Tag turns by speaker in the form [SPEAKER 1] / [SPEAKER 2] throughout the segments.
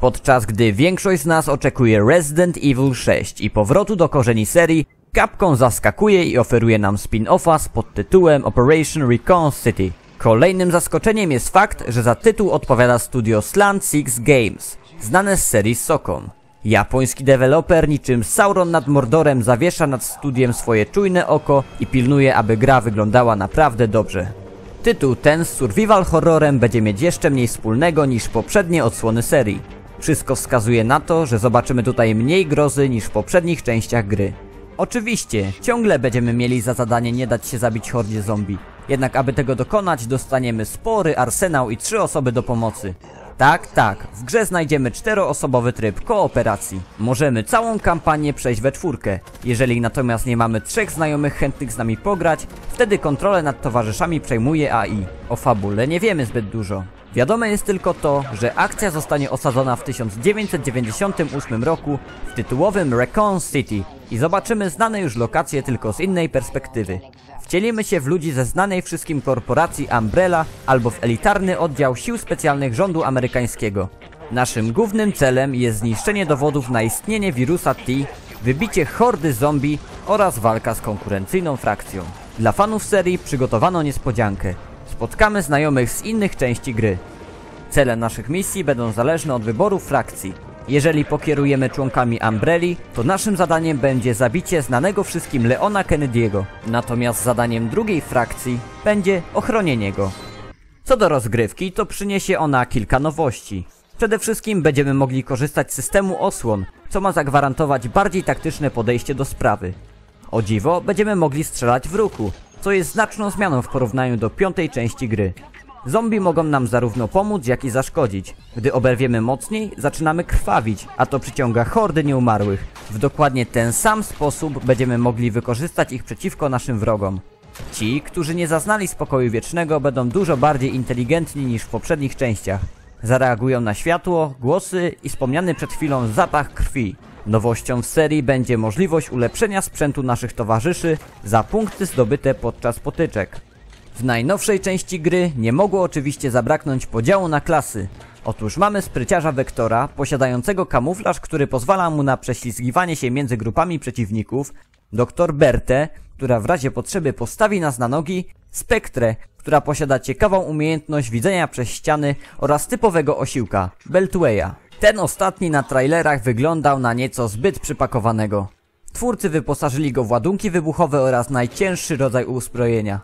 [SPEAKER 1] Podczas gdy większość z nas oczekuje Resident Evil 6 i powrotu do korzeni serii, Capcom zaskakuje i oferuje nam spin-offa z podtytułem Operation Recon City. Kolejnym zaskoczeniem jest fakt, że za tytuł odpowiada studio Slant Six Games, znane z serii Sokon. Japoński deweloper niczym Sauron nad Mordorem zawiesza nad studiem swoje czujne oko i pilnuje, aby gra wyglądała naprawdę dobrze. Tytuł ten z survival horrorem będzie mieć jeszcze mniej wspólnego niż poprzednie odsłony serii. Wszystko wskazuje na to, że zobaczymy tutaj mniej grozy niż w poprzednich częściach gry. Oczywiście, ciągle będziemy mieli za zadanie nie dać się zabić hordzie zombie. Jednak aby tego dokonać, dostaniemy spory arsenał i trzy osoby do pomocy. Tak, tak, w grze znajdziemy czteroosobowy tryb kooperacji. Możemy całą kampanię przejść we czwórkę. Jeżeli natomiast nie mamy trzech znajomych chętnych z nami pograć, wtedy kontrolę nad towarzyszami przejmuje AI. O fabule nie wiemy zbyt dużo. Wiadome jest tylko to, że akcja zostanie osadzona w 1998 roku w tytułowym Recon City i zobaczymy znane już lokacje tylko z innej perspektywy. Wcielimy się w ludzi ze znanej wszystkim korporacji Umbrella albo w elitarny oddział sił specjalnych rządu amerykańskiego. Naszym głównym celem jest zniszczenie dowodów na istnienie wirusa T, wybicie hordy zombie oraz walka z konkurencyjną frakcją. Dla fanów serii przygotowano niespodziankę. Spotkamy znajomych z innych części gry. Cele naszych misji będą zależne od wyboru frakcji. Jeżeli pokierujemy członkami Umbrelli, to naszym zadaniem będzie zabicie znanego wszystkim Leona Kennedy'ego. Natomiast zadaniem drugiej frakcji będzie ochronienie go. Co do rozgrywki, to przyniesie ona kilka nowości. Przede wszystkim będziemy mogli korzystać z systemu osłon, co ma zagwarantować bardziej taktyczne podejście do sprawy. O dziwo, będziemy mogli strzelać w ruchu, co jest znaczną zmianą w porównaniu do piątej części gry. Zombie mogą nam zarówno pomóc, jak i zaszkodzić. Gdy oberwiemy mocniej, zaczynamy krwawić, a to przyciąga hordy nieumarłych. W dokładnie ten sam sposób będziemy mogli wykorzystać ich przeciwko naszym wrogom. Ci, którzy nie zaznali spokoju wiecznego, będą dużo bardziej inteligentni niż w poprzednich częściach. Zareagują na światło, głosy i wspomniany przed chwilą zapach krwi. Nowością w serii będzie możliwość ulepszenia sprzętu naszych towarzyszy za punkty zdobyte podczas potyczek. W najnowszej części gry nie mogło oczywiście zabraknąć podziału na klasy. Otóż mamy spryciarza Wektora, posiadającego kamuflaż, który pozwala mu na prześlizgiwanie się między grupami przeciwników, doktor Bertę, która w razie potrzeby postawi nas na nogi, Spektrę, która posiada ciekawą umiejętność widzenia przez ściany oraz typowego osiłka, Beltwaya. Ten ostatni na trailerach wyglądał na nieco zbyt przypakowanego. Twórcy wyposażyli go w ładunki wybuchowe oraz najcięższy rodzaj uzbrojenia.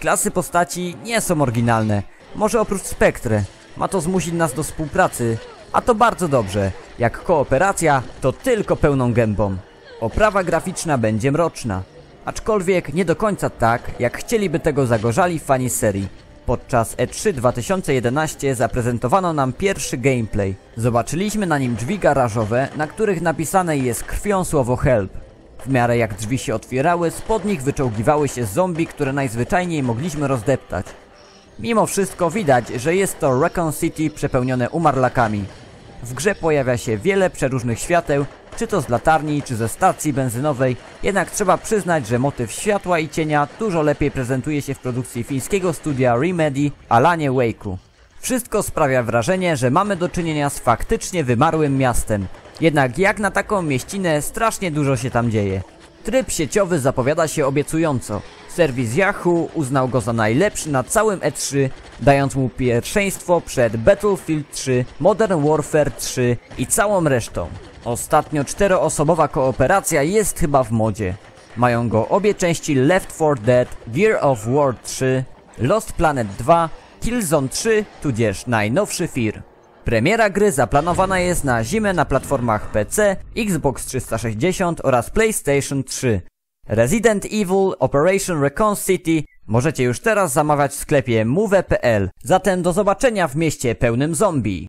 [SPEAKER 1] Klasy postaci nie są oryginalne, może oprócz Spektry. Ma to zmusić nas do współpracy, a to bardzo dobrze. Jak kooperacja, to tylko pełną gębą. Oprawa graficzna będzie mroczna, aczkolwiek nie do końca tak, jak chcieliby tego zagorzali fani serii. Podczas E E3 2011 zaprezentowano nam pierwszy gameplay. Zobaczyliśmy na nim drzwi garażowe, na których napisane jest krwią słowo help. W miarę jak drzwi się otwierały, spod nich wyczołgiwały się zombie, które najzwyczajniej mogliśmy rozdeptać. Mimo wszystko widać, że jest to Recon City przepełnione umarlakami. W grze pojawia się wiele przeróżnych świateł, czy to z latarni, czy ze stacji benzynowej, jednak trzeba przyznać, że motyw światła i cienia dużo lepiej prezentuje się w produkcji fińskiego studia Remedy Alanie Wake'u. Wszystko sprawia wrażenie, że mamy do czynienia z faktycznie wymarłym miastem. Jednak jak na taką mieścinę strasznie dużo się tam dzieje. Tryb sieciowy zapowiada się obiecująco. Serwis Yahoo uznał go za najlepszy na całym E3, dając mu pierwszeństwo przed Battlefield 3, Modern Warfare 3 i całą resztą. Ostatnio czteroosobowa kooperacja jest chyba w modzie. Mają go obie części Left 4 Dead, Gear of War 3, Lost Planet 2, Killzone 3, tudzież najnowszy Fear. Premiera gry zaplanowana jest na zimę na platformach PC, Xbox 360 oraz PlayStation 3. Resident Evil Operation Recon City możecie już teraz zamawiać w sklepie move.pl. Zatem do zobaczenia w mieście pełnym zombie.